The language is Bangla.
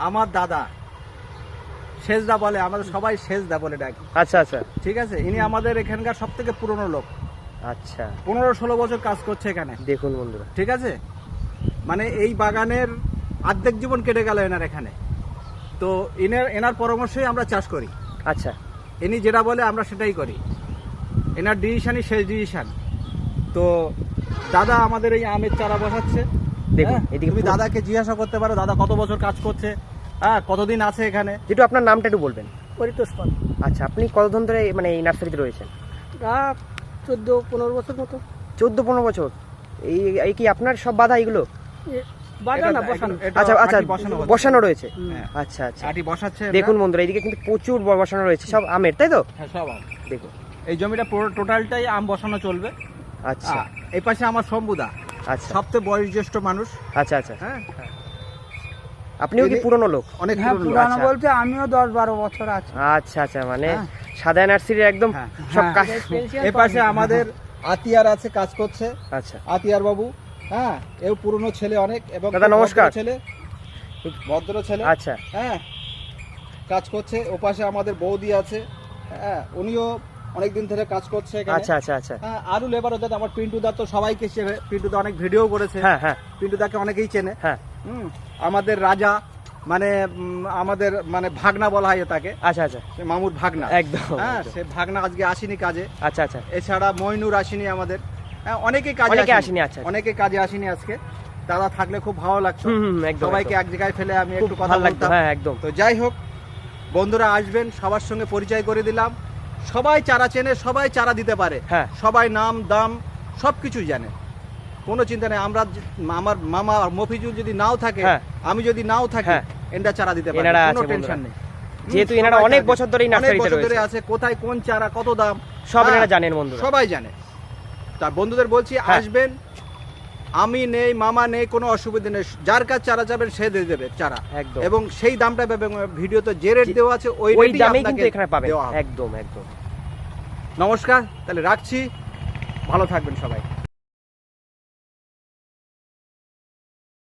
আমার দাদা। শেষদা বলে আমাদের সবাই শেষদা বলে ডাকি। আচ্ছা আচ্ছা। ঠিক আছে? ইনি আমাদের এখানকার সব থেকে পুরনো লোক। আচ্ছা। পনেরো ষোলো বছর কাজ করছে এখানে। দেখুন বন্ধুরা। ঠিক আছে? মানে এই বাগানের অর্ধেক জীবন কেটে গেল এনার এখানে। তো এনার এনার পরামর্শেই আমরা চাষ করি। আচ্ছা। ইনি যেটা বলে আমরা সেটাই করি। এনার ডিসিশনই শেষ ডিসিশন তো দাদা আমাদের এই আমের চারা বসাচ্ছে। দেখুন, হ্যাঁ, তুমি দাদাকে জিজ্ঞাসা করতে পারো দাদা কত বছর কাজ করছে? হ্যাঁ কতদিন আছে এখানে? যেটু আপনার নামটা একটু বলবেন। পরিতোষ পাল। আচ্ছা আপনি কতদিন ধরে মানে এই নার্সারিতে রয়েছেন? চোদ্দ পনেরো বছর মতো। চোদ্দ পনেরো বছর। এই এই কি আপনার সব বাধা এগুলো? আচ্ছা আচ্ছা বসানো বসানো রয়েছে। হ্যাঁ, আচ্ছা আচ্ছা। আটি বসাচ্ছে দেখুন বন্ধুরা এইদিকে কিন্তু প্রচুর বসানো রয়েছে সব আমের তাই তো? হ্যাঁ সব আম। দেখুন। এই জমিটা পুরো টোটালটাই আম বসানো চলবে। আচ্ছা। এই পাশে আমার শম্ভুদা। আচ্ছা। সবচেয়ে বয়োজ্যেষ্ঠ মানুষ। আচ্ছা আচ্ছা। হ্যাঁ। আপনিও কি পুরনো লোক? অনেক হ্যাঁ পুরনো আচ্ছা। বলতে আমিও দশ বারো বছর আছি। আচ্ছা আচ্ছা মানে হ্যাঁ। সাদা নার্সারির একদম হ্যাঁ, সব। কাজ। এই পাশে আমাদের আতিয়ার আছে কাজ করছে। আচ্ছা। আতিয়ার বাবু হ্যাঁ এও পুরনো ছেলে অনেক এবং দাদা, নমস্কার। ছেলে ভদ্র ছেলে। আচ্ছা। হ্যাঁ কাজ করছে। ও পাশে আমাদের বৌদি আছে। হ্যাঁ উনিও অনেকদিন ধরে কাজ করছে এখানে। আচ্ছা আচ্ছা আচ্ছা। হ্যাঁ আরও লেবার যাতে আমার পিন্টু দা তো সবাইকে চেনে পিন্টু দা অনেক ভিডিও করেছে। হ্যাঁ হ্যাঁ। পিন্টু দাকে অনেকেই চেনে। হ্যাঁ। আমাদের রাজা মানে আমাদের মানে ভাগনা বলা হয় তাকে আচ্ছা আচ্ছা। সে মামুর ভাগনা। একদম হ্যাঁ সে ভাগনা আজকে আসেনি কাজে। আচ্ছা আচ্ছা। এছাড়া মইনুর আসেনি আমাদের। হ্যাঁ, অনেকেই কাজে অনেকে আসেনি, আচ্ছা, আচ্ছা। অনেকে কাজে আসেনি আজকে। দাদা থাকলে খুব ভালো লাগতো। সবাইকে এক জায়গায় ফেলে আমি একটু কথা ভালো লাগতো হ্যাঁ একদম। তো যাই হোক বন্ধুরা আসবেন সবার সঙ্গে পরিচয় করে দিলাম। সবাই চারা চেনে সবাই চারা দিতে পারে। হ্যাঁ। সবাই নাম দাম সব কিছুই জানে। কোনো চিন্তা নেই আমরা আমার মামা আর মফিজুল যদি নাও থাকে হ্যাঁ। আমি যদি নাও থাকি হ্যাঁ। এন্ডা চারা দিতে পারে এনারা কোনো টেনশন নেই। যেহেতু এনারা অনেক বছর ধরে নার্সারিতে বছর ধরে রয়েছে। আছে কোথায় কোন চারা কত দাম সব হ্যাঁ, এনারা জানেন বন্ধুরা। সবাই জানে। তা বন্ধুদের বলছি হ্যাঁ। আসবেন আমি নেই মামা নেই কোনো অসুবিধা নেই যার কাছে চারা যাবেন সে দিয়ে দেবে চারা। একদম। এবং সেই দামটা পাবে ভিডিওতে যে রেট দেওয়া আছে ওই ওই দামেই কিন্তু এখানে পাবেন। একদম একদম। নমস্কার তাহলে রাখছি। ভালো থাকবেন সবাই।